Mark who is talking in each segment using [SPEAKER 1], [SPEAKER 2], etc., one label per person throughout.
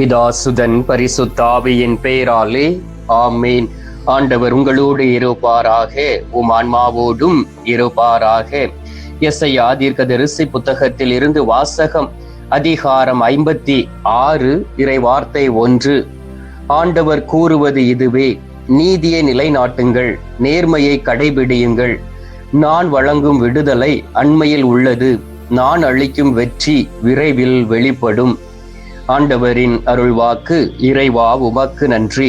[SPEAKER 1] பிதாசுதன் பரிசுத்தாவியின் பெயராலே ஆமேன். ஆண்டவர் உங்களோடு இருப்பாராக உம் ஆன்மாவோடும் இருப்பாராக. எஸ்ஐயா தீர்க்கதரிசி புத்தகத்தில் இருந்து வாசகம் அதிகாரம் ஐம்பத்தி ஆறு இறை வார்த்தை ஒன்று. ஆண்டவர் கூறுவது இதுவே நீதியை நிலைநாட்டுங்கள் நேர்மையை கடைபிடியுங்கள். நான் வழங்கும் விடுதலை அண்மையில் உள்ளது நான் அளிக்கும் வெற்றி விரைவில் வெளிப்படும். ஆண்டவரின் அருள்வாக்கு இறைவா உமக்கு நன்றி.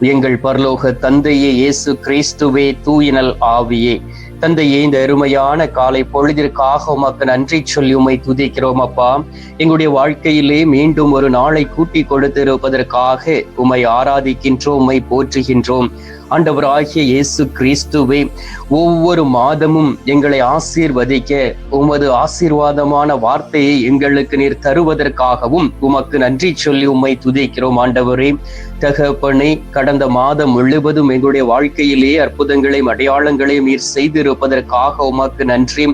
[SPEAKER 1] எங்கள் பரலோக தந்தையே இயேசு கிறிஸ்துவே தூயினல் ஆவியே. தந்தையே இந்த அருமையான காலை பொழுதிற்காக உமக்கு நன்றி சொல்லி உமை துதிக்கிறோம் அப்பா. எங்களுடைய வாழ்க்கையிலே மீண்டும் ஒரு நாளை கூட்டி கொடுத்திருப்பதற்காக உம்மை ஆராதிக்கின்றோம் உம்மை போற்றுகின்றோம். ஆண்டவர் ஆகிய இயேசு கிறிஸ்துவே ஒவ்வொரு மாதமும் எங்களை ஆசீர்வதிக்க உமது ஆசீர்வாதமான வார்த்தையை எங்களுக்கு நீர் தருவதற்காகவும் உமக்கு நன்றி சொல்லி உம்மை துதிக்கிறோம் ஆண்டவரே. தகப்பனை கடந்த மாதம் முழுவதும் எங்களுடைய வாழ்க்கையிலேயே அற்புதங்களையும் அடையாளங்களையும் நீர் செய்திருப்பதற்காக உமக்கு நன்றி.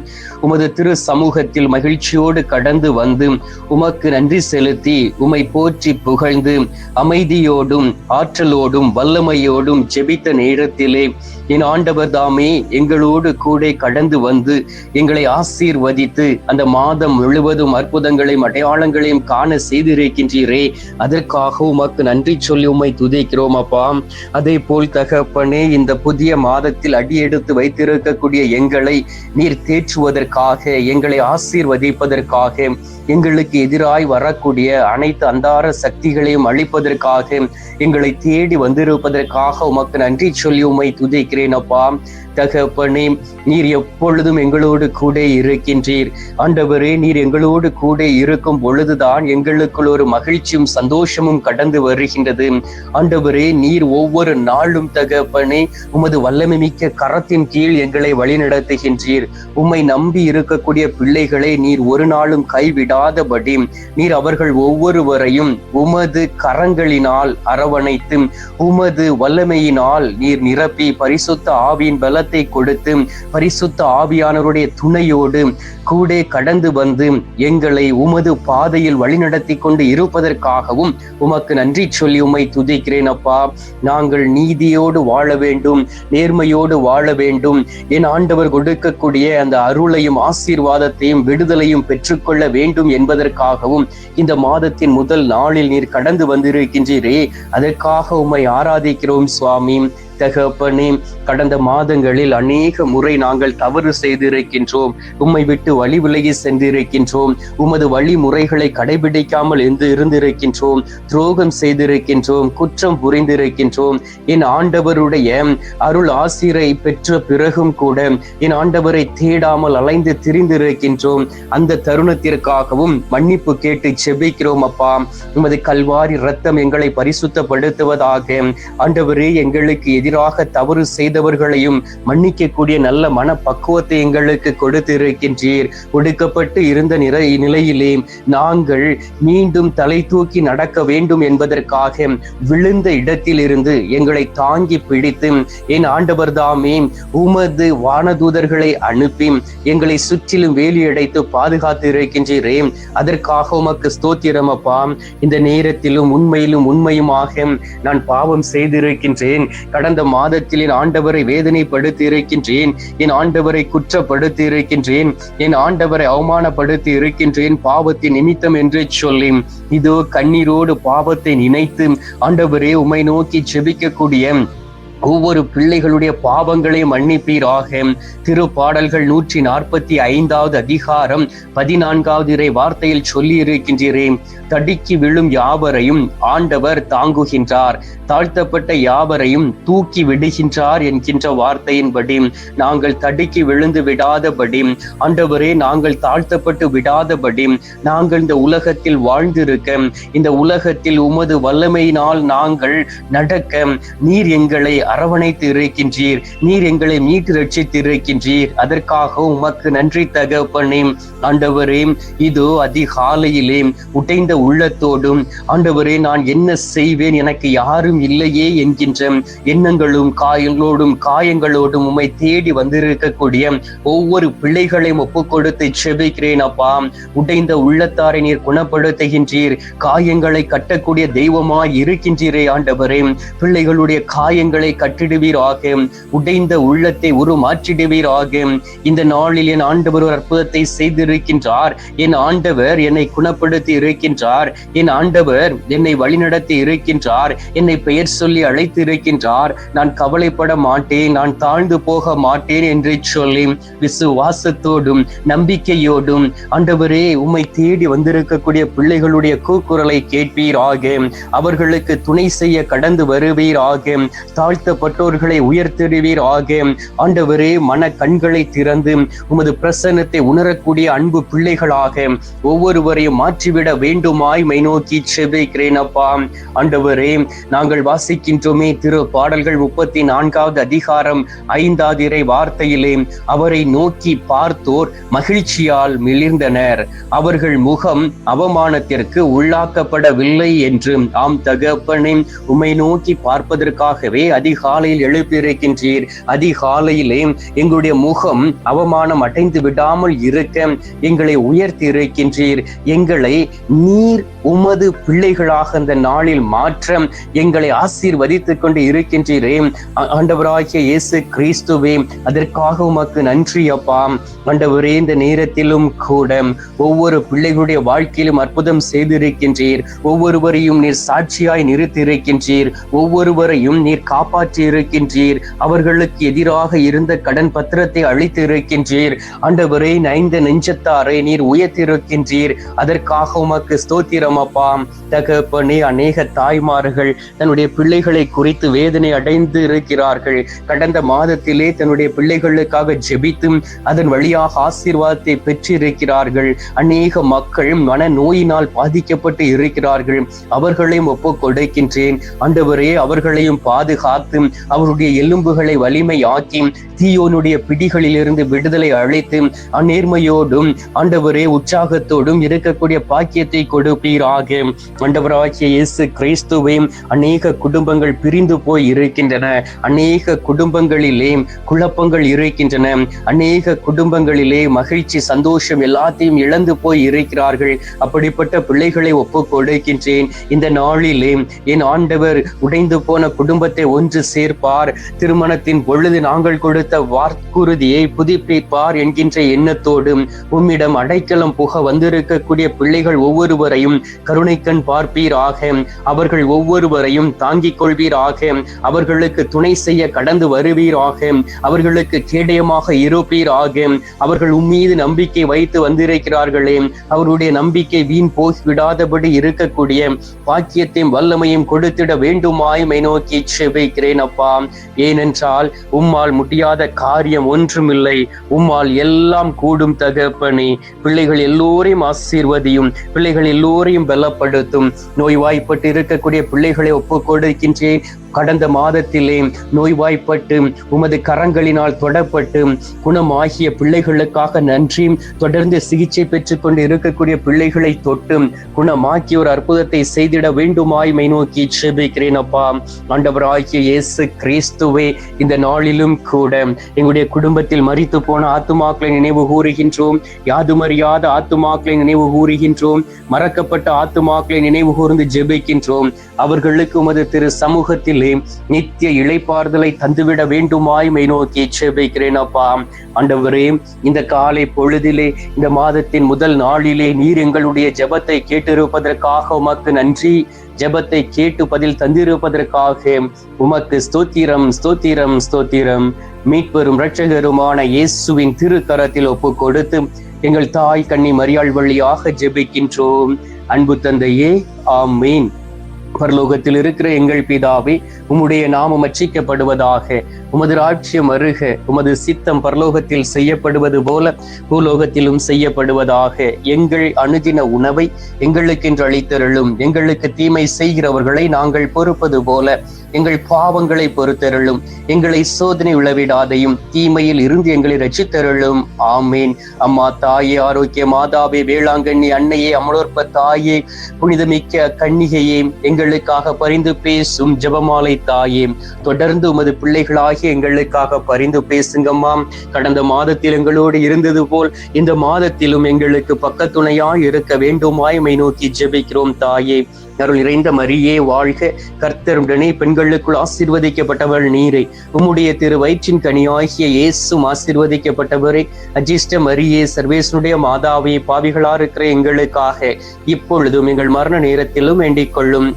[SPEAKER 1] உமது திரு சமூகத்தில் மகிழ்ச்சியோடு கடந்து வந்து உமக்கு நன்றி செலுத்தி உமை போற்றி புகழ்ந்து அமைதியோடும் ஆற்றலோடும் வல்லமையோடும் ஜெபித்த நேரத்திலே என் ஆண்டவர் தாமே எங்களோடு கூட கடந்து வந்து எங்களை ஆசீர்வதித்து அந்த மாதம் முழுவதும் அற்புதங்களையும் அடையாளங்களையும் காண செய்திருக்கின்றீரே. அதற்காக உமக்கு நன்றி சொல்லி உமை துதிக்கிறோம் அப்பா. அதே போல் தகப்பனே இந்த புதிய மாதத்தில் அடியெடுத்து வைத்திருக்கக்கூடிய எங்களை நீர் தேற்றுவதற்காக எங்களை ஆசீர்வதிப்பதற்காக எங்களுக்கு எதிராய் வரக்கூடிய அனைத்து அந்தார சக்திகளையும் அழிப்பதற்காக எங்களை தேடி வந்திருப்பதற்காக உமக்கு நன்றி சொல்லி உம்மை துதிக்கிறேன் அப்பா தகப்பனே நீர் எப்பொழுதும் எங்களோடு கூட இருக்கின்றீர். ஆண்டவரே நீர் எங்களோடு கூட இருக்கும் பொழுதுதான் எங்களுக்குள் ஒரு மகிழ்ச்சியும் சந்தோஷமும் கடந்து வருகின்றது. ஆண்டவரே நீர் ஒவ்வொரு நாளும் தகப்பனே உமது வல்லமை மிக்க கரத்தின் கீழ் எங்களை வழிநடத்துகின்றீர். உம்மை நம்பி இருக்கக்கூடிய பிள்ளைகளை நீர் ஒரு நாளும் கைவிடாதபடி நீர் அவர்கள் ஒவ்வொருவரையும் உமது கரங்களினால் அரவணைத்து உமது வல்லமையினால் நீர் நிரப்பி பரிசுத்த ஆவியின் பல பலத்தை கொடுத்து பரிசுத்த ஆவியானவருடைய துணையோடு கூட கடந்து வந்து எங்களை உமது பாதையில் வழிநடத்தி கொண்டு இருப்பதற்காகவும் உமக்கு நன்றி சொல்லி உம்மை துதிக்கிறேன் அப்பா. நாங்கள் நீதியோடு வாழ வேண்டும் நேர்மையோடு வாழ வேண்டும். என் ஆண்டவர் கொடுக்கக்கூடிய அந்த அருளையும் ஆசீர்வாதத்தையும் விடுதலையும் பெற்றுக்கொள்ள வேண்டும் என்பதற்காகவும் இந்த மாதத்தின் முதல் நாளில் நீர் கடந்து வந்திருக்கின்றீரே. அதற்காக உம்மை ஆராதிக்கிறோம் சுவாமி. தகப்பனே கடந்த மாதங்களில் அநேக முறை நாங்கள் தவறு செய்திருக்கின்றோம். உம்மை விட்டு வழி விலகி சென்றிருக்கின்றோம். உமது வழிமுறைகளை கடைபிடிக்காமல் இருந்து இருந்திருக்கின்றோம். துரோகம் செய்திருக்கின்றோம். குற்றம் புரிந்திருக்கின்றோம். என் ஆண்டவருடைய அருள் ஆசிரை பெற்ற பிறகும் கூட என் ஆண்டவரை தேடாமல் அலைந்து திரிந்திருக்கின்றோம். அந்த தருணத்திற்காகவும் மன்னிப்பு கேட்டு செபிக்கிறோம் அப்பா. உமது கல்வாரி ரத்தம் எங்களை பரிசுத்தப்படுத்துவதாக ஆண்டவரே எங்களுக்கு எதிர் எதிராக தவறு செய்தவர்களையும் மன்னிக்கக்கூடிய நல்ல மனப்பக்குவத்தை எங்களுக்கு கொடுத்திருக்கின்றீர். ஒடுக்கப்பட்டு இருந்த நிறை நிலையிலே நாங்கள் மீண்டும் தலை தூக்கி நடக்க வேண்டும் என்பதற்காக விழுந்த இடத்திலிருந்து எங்களை தாங்கி பிடித்து என் ஆண்டவர் தாமே உமது வானதூதர்களை அனுப்பி எங்களை சுற்றிலும் வேலி அடைத்து பாதுகாத்து இருக்கின்றீரே அதற்காக உமக்கு ஸ்தோத்திரம் அப்பா. இந்த நேரத்திலும் உண்மையிலும் உண்மையுமாக நான் பாவம் செய்திருக்கின்றேன். கடந்த மாதத்தில் என் ஆண்டவரை வேதனைப்படுத்தி இருக்கின்றேன் என் ஆண்டவரை குற்றப்படுத்தி இருக்கின்றேன் என் ஆண்டவரை அவமானப்படுத்தி இருக்கின்றேன் பாவத்தின் நிமித்தம் என்று சொல்லி இதோ கண்ணீரோடு பாவத்தை நினைத்து ஆண்டவரே உமை நோக்கி செபிக்கக்கூடிய ஒவ்வொரு பிள்ளைகளுடைய பாவங்களை மன்னிப்பீராக. திரு பாடல்கள் நூற்றி நாற்பத்தி ஐந்தாவது அதிகாரம் பதினான்காவது இறை வார்த்தையில் சொல்லி இருக்கின்றேன் தடுக்கி விழும் யாவரையும் ஆண்டவர் தாங்குகின்றார். தாழ்த்தப்பட்ட யாவரையும் தூக்கி விடுகின்றார் என்கின்ற வார்த்தையின்படி நாங்கள் தடுக்கி விழுந்து விடாதபடி ஆண்டவரே நாங்கள் தாழ்த்தப்பட்டு விடாதபடி நாங்கள் இந்த உலகத்தில் வாழ்ந்திருக்க இந்த உலகத்தில் உமது வல்லமையினால் நாங்கள் நடக்க நீர் எங்களை அரவணைத்து இருக்கின்றீர் நீர் எங்களை மீட்டு ரட்சித்து இருக்கின்றீர் அதற்காக உமக்கு நன்றி தகப்பனே ஆண்டவரே இதோ அதிகாலையிலே உடைந்த உள்ளத்தோடும் ஆண்டவரே நான் என்ன செய்வேன் எனக்கு யாரும் இல்லையே என்கின்ற எண்ணங்களும் காயங்களோடும் காயங்களோடும் உம்மை தேடி வந்திருக்கக்கூடிய ஒவ்வொரு பிள்ளைகளையும் ஒப்பு கொடுத்து செபிக்கிறேன் அப்பா. உடைந்த உள்ளத்தாரை நீர் குணப்படுத்துகின்றீர். காயங்களை கட்டக்கூடிய தெய்வமாய் இருக்கின்றீரே ஆண்டவரே. பிள்ளைகளுடைய காயங்களை கட்டிடுவீராக. உடைந்த உள்ளத்தை உருமாற்றிடுவீராக இந்த நாளில் என் ஆண்டவர் ஒரு அற்புதத்தை செய்திருக்கின்றார். என் ஆண்டவர் என்னை குணப்படுத்தி இருக்கின்றார். என் ஆண்டவர் என்னை வழிநடத்தி இருக்கின்றார். என்னை பெயர் சொல்லி அழைத்து இருக்கின்றார். நான் கவலைப்பட மாட்டேன். நான் தாழ்ந்து போக மாட்டேன் என்று சொல்லி விசுவாசத்தோடும் நம்பிக்கையோடும் ஆண்டவரே உம்மை தேடி வந்திருக்கக்கூடிய பிள்ளைகளுடைய கூக்குரலை கேட்பீராக. அவர்களுக்கு துணை செய்ய கடந்து வருவீராக. தாழ்த்த தாழ்த்தப்பட்டோர்களை ஆக. ஆண்டவரே மன கண்களை திறந்து உமது பிரசன்னத்தை உணரக்கூடிய அன்பு பிள்ளைகளாக. ஒவ்வொருவரையும் மாற்றிவிட வேண்டுமாய் மை நோக்கி செபிக்கிறேன் அப்பா. ஆண்டவரே நாங்கள் வாசிக்கின்றோமே திரு பாடல்கள் முப்பத்தி நான்காவது அதிகாரம் ஐந்தாவது இறை வார்த்தையிலே. அவரை நோக்கி பார்த்தோர் மகிழ்ச்சியால் மிளிர்ந்தனர். அவர்கள் முகம் அவமானத்திற்கு உள்ளாக்கப்படவில்லை என்று. ஆம் தகப்பனை உமை நோக்கி பார்ப்பதற்காகவே அதிகாலையில் எழுப்பியிருக்கின்றீர். அதிகாலையிலே எங்களுடைய முகம் அவமானம் அடைந்து விடாமல் இருக்க எங்களை உயர்த்தி இருக்கின்றீர் எங்களை நீர் உமது பிள்ளைகளாக அந்த நாளில் மாற்ற எங்களை ஆசீர்வதித்துக் கொண்டு இருக்கின்றீரே. ஆண்டவராகிய இயேசு கிறிஸ்துவே அதற்காக உமக்கு நன்றி அப்பா. ஆண்டவரே இந்த நேரத்திலும் கூட ஒவ்வொரு பிள்ளைகளுடைய வாழ்க்கையிலும் அற்புதம் செய்திருக்கின்றீர். ஒவ்வொருவரையும் நீர் சாட்சியாய் நிறுத்தியிருக்கின்றீர். ஒவ்வொருவரையும் நீர் காப்பாற்றி இருக்கின்றீர் அவர்களுக்கு எதிராக இருந்த கடன் பத்திரத்தை அழித்து இருக்கின்றீர் ஆண்டவரே நைந்த நெஞ்சத்தாரை நீர் உயர்த்திருக்கின்றீர் அதற்காக உமக்கு ஸ்தோத்திரம் அப்பா. தகப்பனே அநேக தாய்மார்கள் தன்னுடைய பிள்ளைகளை குறித்து வேதனை அடைந்து இருக்கிறார்கள். கடந்த மாதத்திலே தன்னுடைய பிள்ளைகளுக்காக ஜெபித்தும் அதன் வழியாக ஆசீர்வாதத்தை பெற்றிருக்கிறார்கள். அநேக மக்கள் மன நோயினால் பாதிக்கப்பட்டு இருக்கிறார்கள். அவர்களையும் ஒப்பு கொடுக்கின்றேன் ஆண்டவரே அவர்களையும் பாதுகாத்து அவருடைய எலும்புகளை வலிமை ஆக்கி தீயோனுடைய பிடிகளிலிருந்து விடுதலை அழைத்து அநேர்மையோடும் ஆண்டவரே உற்சாகத்தோடும் இருக்கக்கூடிய பாக்கியத்தை கொடுப்பீராக. ஆண்டவராகிய இயேசு கிறிஸ்துவை அநேக குடும்பங்கள் பிரிந்து போய் இருக்கின்றன. அநேக குடும்பங்களிலே குழப்பங்கள் இருக்கின்றன. அநேக குடும்பங்களிலே மகிழ்ச்சி சந்தோஷம் எல்லாத்தையும் இழந்து போய் இருக்கிறார்கள். அப்படிப்பட்ட பிள்ளைகளை ஒப்பு கொடுக்கின்றேன் இந்த நாளிலே என் ஆண்டவர் உடைந்து போன குடும்பத்தை ஒன்று சேர்ப்பார். திருமணத்தின் பொழுது நாங்கள் கொடுத்த வாக்குறுதியை புதுப்பிப்பார் என்கின்ற எண்ணத்தோடு உம்மிடம் அடைக்கலம் புக வந்திருக்கக்கூடிய பிள்ளைகள் ஒவ்வொருவரையும் கருணைக்கண் பார்ப்பீராக. அவர்கள் ஒவ்வொருவரையும் தாங்கிக் கொள்வீராக. அவர்களுக்கு துணை செய்ய கடந்து வருவீராக. அவர்களுக்கு கேடயமாக இருப்பீராக. அவர்கள் உம்மீது நம்பிக்கை வைத்து வந்திருக்கிறார்களே. அவருடைய நம்பிக்கை வீண் போய் விடாதபடி இருக்கக்கூடிய பாக்கியத்தையும் வல்லமையும் கொடுத்திட வேண்டுமாய் நோக்கி செபிக்கிறேன். அப்பா ஏனென்றால் உம்மால் முடியாத காரியம் ஒன்றுமில்லை. உம்மால் எல்லாம் கூடும் தகப்பனே. பிள்ளைகள் எல்லோரையும் ஆசீர்வதியும் பிள்ளைகள் எல்லோரையும் பலப்படுத்தும். நோய்வாய்ப்பட்டு இருக்கக்கூடிய பிள்ளைகளை ஒப்பு கொடுக்கின்றேன் கடந்த மாதத்திலே நோய்வாய்ப்பட்டு உமது கரங்களினால் தொடப்பட்டு குணமாகிய பிள்ளைகளுக்காக நன்றி. தொடர்ந்து சிகிச்சை பெற்றுக்கொண்டு இருக்கக்கூடிய பிள்ளைகளை தொட்டு குணமாக்கி ஒரு அற்புதத்தை செய்திட வேண்டுமாய் மை நோக்கி செபிக்கிறேன் அப்பா. ஆண்டவராகிய இயேசு கிறிஸ்துவே இந்த நாளிலும் கூட எங்களுடைய குடும்பத்தில் மறித்து போன ஆத்துமாக்களை நினைவு கூறுகின்றோம். யாதுமறியாத ஆத்துமாக்களை நினைவு கூறுகின்றோம். மறக்கப்பட்ட ஆத்துமாக்களை நினைவு கூர்ந்து ஜெபிக்கின்றோம். அவர்களுக்கு உமது திரு சமூகத்தில் நித்திய இளைப்பாறுதலை தந்துவிட வேண்டுமாய் மை நோக்கி ஜெபிக்கிறேன் அப்பா. ஆண்டவரே இந்த காலை பொழுதிலே இந்த மாதத்தின் முதல் நாளிலே நீர் எங்களுடைய ஜபத்தை கேட்டிருப்பதற்காக உமக்கு நன்றி. ஜெபத்தை கேட்டு பதில் தந்திருப்பதற்காக உமக்கு ஸ்தோத்திரம் ஸ்தோத்திரம் ஸ்தோத்திரம். மீட்பெரும் இரட்சகருமான இயேசுவின் திருக்கரத்தில் ஒப்பு கொடுத்து எங்கள் தாய் கண்ணி மரியாள் வழியாக ஜெபிக்கின்றோம். அன்பு தந்தையே ஆமீன். பரலோகத்தில் இருக்கிற எங்கள் பிதாவே உம்முடைய நாமம் அச்சிக்கப்படுவதாக உமது ராட்சியம் அருக உமது சித்தம் பரலோகத்தில் செய்யப்படுவது போல பூலோகத்திலும் செய்யப்படுவதாக எங்கள் அணுதின உணவை எங்களுக்கென்று அளித்தருளும். எங்களுக்கு தீமை செய்கிறவர்களை நாங்கள் பொறுப்பது போல எங்கள் பாவங்களை பொறுத்தருளும். எங்களை சோதனை உளவிடாதையும் தீமையில் இருந்து எங்களை ரட்சித்தருளும். ஆமேன். அம்மா தாயே ஆரோக்கிய மாதாவே வேளாங்கண்ணி அன்னையே அமலோற்ப தாயே புனிதமிக்க கன்னிகையே எங்களுக்காக பரிந்து பேசும் ஜபமாலை தாயே. தொடர்ந்து உமது பிள்ளைகளாகி எங்களுக்காக பரிந்து பேசுங்கம்மா. கடந்த மாதத்தில் எங்களோடு இருந்தது போல் இந்த மாதத்திலும் எங்களுக்கு பக்கத்துணையாய் இருக்க வேண்டுமாய்மை நோக்கி ஜெபிக்கிறோம் தாயே. அருள் நிறைந்த மரியே வாழ்க. கர்த்தருடனே பெண்களுக்குள் ஆசீர்வதிக்கப்பட்டவள் நீரை. உம்முடைய திரு வயிற்றின் கனியாகிய இயேசும் ஆசீர்வதிக்கப்பட்டவரே. அஜிஷ்ட மரியே சர்வேசனுடைய மாதாவை பாவிகளா இருக்கிற எங்களுக்காக இப்பொழுதும் எங்கள் மரண நேரத்திலும் வேண்டிக் கொள்ளும்.